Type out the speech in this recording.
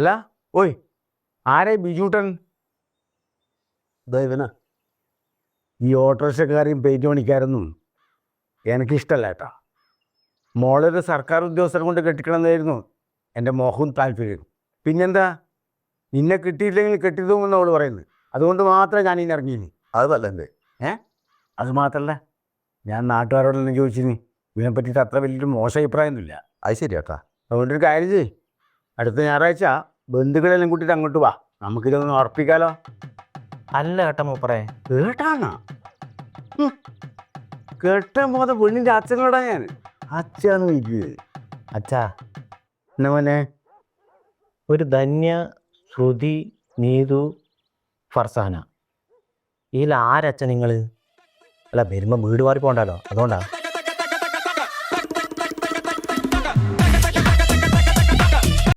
അല്ല ഓയ് ആരെ ബിജൂട്ടൻ ദൈവന ഈ ഓട്ടോറിക്ഷക്കാരെയും പെയിന്റ് പണിക്കാരൊന്നും എനിക്കിഷ്ടമല്ല കേട്ടോ. മോളൊരു സർക്കാർ ഉദ്യോഗസ്ഥരെ കൊണ്ട് കെട്ടിക്കണമെന്നായിരുന്നു എന്റെ മോഹവും താല്പര്യവും. പിന്നെന്താ? നിന്നെ കിട്ടിയില്ലെങ്കിൽ കെട്ടിയതുമെന്ന് അവൾ പറയുന്നത്. അതുകൊണ്ട് മാത്രമേ ഞാൻ ഇനി ഇറങ്ങിയിനി. അത് ഏ? അത് മാത്രമല്ല ഞാൻ നാട്ടുകാരോടെല്ലാം ചോദിച്ചിനി. ഇതിനെ പറ്റിയിട്ട് അത്ര വലിയൊരു മോശം അഭിപ്രായമൊന്നുമില്ല. അത് ശരിയാട്ടാ. അതുകൊണ്ടൊരു കാര്യം ചെയ്യ്. അടുത്ത ഞായറാഴ്ച ബന്ധുക്കളെല്ലാം കൂട്ടിയിട്ട് അങ്ങോട്ട് വാ. നമുക്കിതൊന്ന് ഉറപ്പിക്കാലോ. അല്ല കേട്ട മൂപ്പറേ കേട്ടാണോ? കേട്ടാൻ പോകാതെ പെണ്ണിന്റെ അച്ഛനോടാ ഞാൻ അച്ഛന്ന് വിളിക്കുന്നത് അച്ഛാ. എന്നാ മോനെ? ഒരു ധന്യ ശ്രുതി നീതു ഫർസാന. ഇതിൽ ആരച്ഛ നിങ്ങൾ അല്ല വരുമ്പോൾ വീട് മാറി പോകണ്ടല്ലോ അതുകൊണ്ടാ.